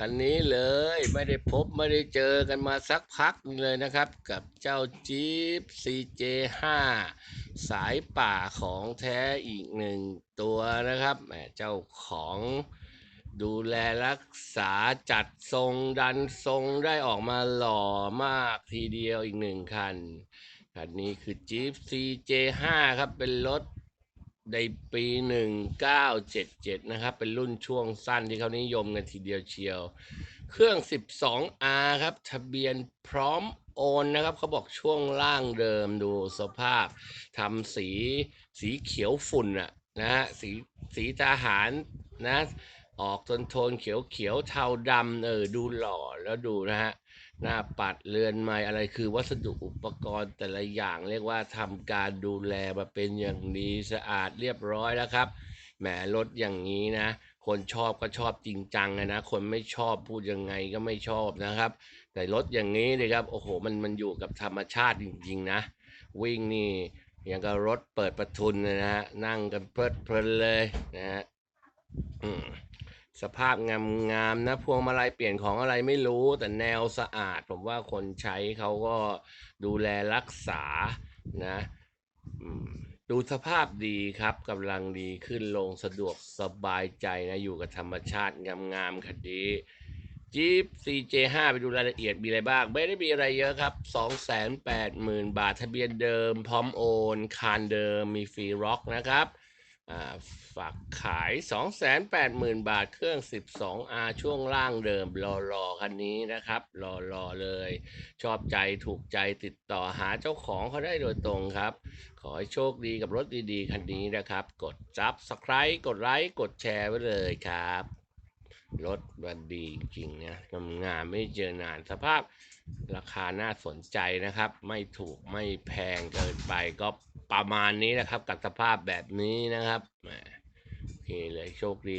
คันนี้เลยไม่ได้พบไม่ได้เจอกันมาสักพักเลยนะครับ กับเจ้าจี๊ป CJ5 สายป่าของแท้อีกหนึ่งตัวนะครับแหมเจ้าของดูแลรักษาจัดทรงดันทรงได้ออกมาหล่อมากทีเดียวอีกหนึ่งคัน คันนี้คือ Jeep CJ5 ครับเป็นรถ ในปี 1977 นะครับ เป็นรุ่นช่วงสั้นที่เขานิยมกันทีเดียวเชียว เครื่อง 12R ครับ ทะเบียนพร้อมโอนนะครับเขาบอกช่วงล่างเดิมดูสภาพทำสีสีเขียวฝุ่นอะนะฮะสีสีทหารนะ ออกโทนโทนเขียวเขียวเทาดำเออดูหล่อแล้วดูนะฮะ หน้าปัดเรือนไม้อะไรคือวัสดุอุปกรณ์แต่ละอย่าง เรียกว่าทำการดูแลมาเป็นอย่างดีสะอาดเรียบร้อยแล้วครับแหมรถอย่างนี้นะ คนชอบก็ชอบจริงจังนะคนไม่ชอบพูดยังไงก็ไม่ชอบนะครับ แต่รถอย่างนี้เลยครับโอ้โหมันมันอยู่กับธรรมชาติจริง ๆ นะ วิ่งนี่อย่างกับรถเปิดประทุนเลยนะฮะนั่งกันเพลิดเพลินเลยนะฮะ สภาพงามๆนะพวงมาลัยเปลี่ยนของอะไรไม่รู้ แต่แนวสะอาด ผมว่าคนใช้เขาก็ดูแลรักษานะดูสภาพดีครับกำลังดีขึ้นลงสะดวกสบายใจนะอยู่กับธรรมชาติงามๆคันนี้จี๊ป CJ5 ไปดูรายละเอียดมีอะไรบ้าง ไม่ได้มีอะไรเยอะครับ 280,000 บาททะเบียนเดิม พร้อมโอน คานเดิมมีฟรีร็อกนะครับ ฝากขาย 280,000 บาทเครื่อง 12R ช่วงล่างเดิม รอรอคันนี้นะครับ รอรอเลย ชอบใจถูกใจติดต่อหาเจ้าของเขาได้โดยตรงครับ ขอให้โชคดีกับรถดีๆ คันนี้นะครับ กดซับสไคร b ์กดไลค์กดแชร์ไว้เลยครับ รถมันดีจริงนะงามๆไม่เจอนานสภาพราคาน่าสนใจนะครับ ไม่ถูกไม่แพงเกินไปก็ ประมาณนี้นะครับ กับสภาพแบบนี้นะครับโอเคเลยโชคดี